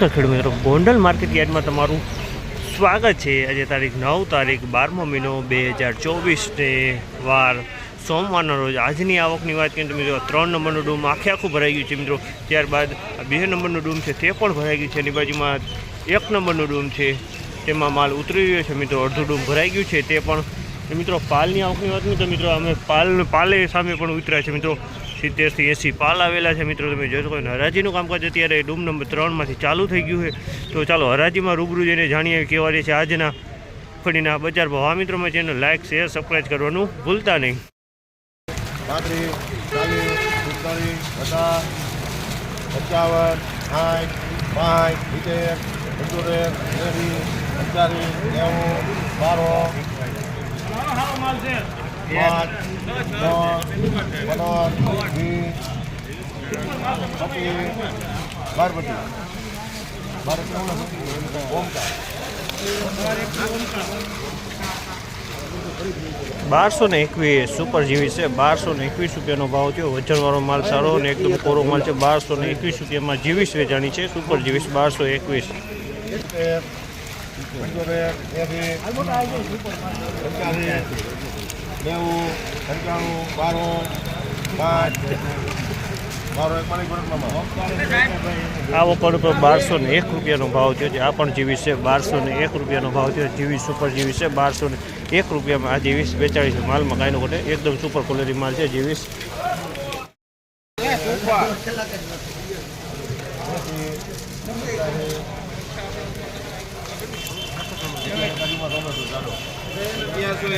ખેડૂત મિત્રો, ગોંડલ માર્કેટ યાર્ડમાં તમારું સ્વાગત છે. આજે તારીખ નવ તારીખ બારમો મહિનો બે હજાર ચોવીસને વાર સોમવારના રોજ આજની આવકની વાત કરીએ તો મિત્રો ત્રણ નંબરનું ડૂમ આખે આખું ભરાઈ ગયું છે મિત્રો. ત્યારબાદ બે નંબરનું ડૂમ છે તે પણ ભરાઈ ગયું છે. એની બાજુમાં એક નંબરનું ડૂમ છે, તેમાં માલ ઉતરી ગયો છે મિત્રો. અડધું ડૂમ ભરાઈ ગયું છે તે પણ. મિત્રો, પાલની આવકની વાત તો મિત્રો, અમે પાલ પાલે સામે પણ ઉતર્યા છે મિત્રો. સિત્તેરથી એંસી પાલ આવેલા છે મિત્રો તમે જોઈ શકો હરાજીનું કામકાજ અત્યારે ડૂમ નંબર ત્રણમાંથી ચાલુ થઈ ગયું છે. તો ચાલો હરાજીમાં રૂબરૂ જઈને જાણીએ કેવા રહે છે આજના ફળીના બજાર ભાવ. આ મિત્રો મેં ચેનલ લાઇક શેર સબસ્ક્રાઈબ કરવાનું ભૂલતા નહીં. પચાસ સાઠ પાંચ સિત્તેર પંચોતેર ત્રેવીસ પંચાલીસ નેવું બારો. પાંચ દસ પંદર વીસ પચીસ બાર પચીસ બાર ઓમકાર બારસો ને એકવીસ સુપર જીવી છે. બારસો ને એકવીસ રૂપિયાનો ભાવ થયો. વજનવાળો માલ સારો અને એકદમ કોરો માલ છે. બારસો ને એકવીસ રૂપિયામાં જીવીસ વેચાણી છે. સુપર જીવીસ બારસો એકવીસ. નેવું પંચાણું પાંચ. એક આ વપર ઉપર બારસો ને એક રૂપિયાનો ભાવ થયો છે. આ પણ જીવીસ છે. બારસો ને એક રૂપિયાનો ભાવ થયો. જીવીસ સુપર જીવીસ છે. બારસો ને એક રૂપિયામાં આ જીવીસ બેચાળીસ માલમાં કાંઈનો ઘટે. એકદમ સુપર ક્વોલિટી માલ છે. જીવીસ.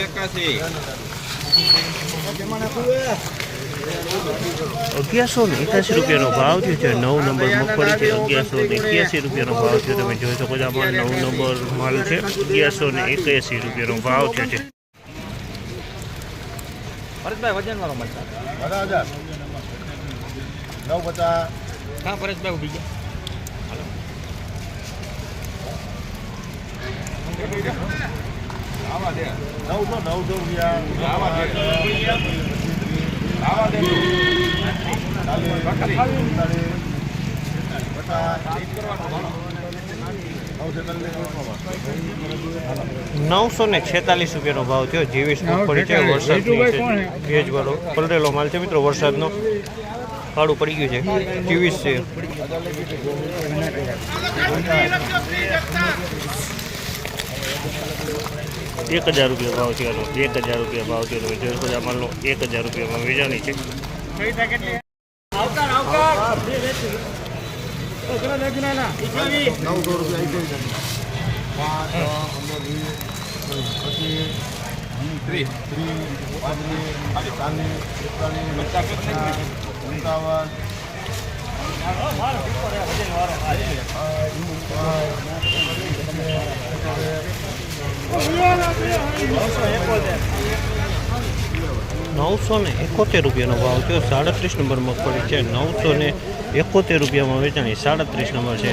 એકાસી. અગિયારસો ને એકાસી રૂપિયાનો ભાવ થયો છે. નવ નંબર મગફળી છે. અગિયારસો ને એક્યાસી રૂપિયાનો ભાવ થયો તમે જોઈ શકો છો આમાં નવ નંબર માલ છે. અગિયારસો ને એક્યાસી રૂપિયાનો ભાવ થયો છે. પરેશભાઈ વજન વાળો મળતા અઢાર હજાર. નવ પચાસ. હા ઊભી ગયા નવસો ને છેતાલીસ રૂપિયાનો ભાવ થયો. જીવીસ મગફળી છે વરસાદની છે. ભેજવાળો પલરેલો માલ છે મિત્રો વરસાદનો. કાળું પડી ગયું છે. જીવીસ છે. એક હજાર રૂપિયા ભાવ થયો એક હજાર રૂપિયા ભાવ છે તમે જોઈ શકો માલનો એક હજાર રૂપિયામાં વેચાણી છે. નવસો નવસો ને એકોતેર રૂપિયાનો ભાવ થયો. સાડત્રીસ નંબર મગફળી છે. નવસો ને એકોતેર રૂપિયામાં વેચાણી સાડત્રીસ નંબર છે.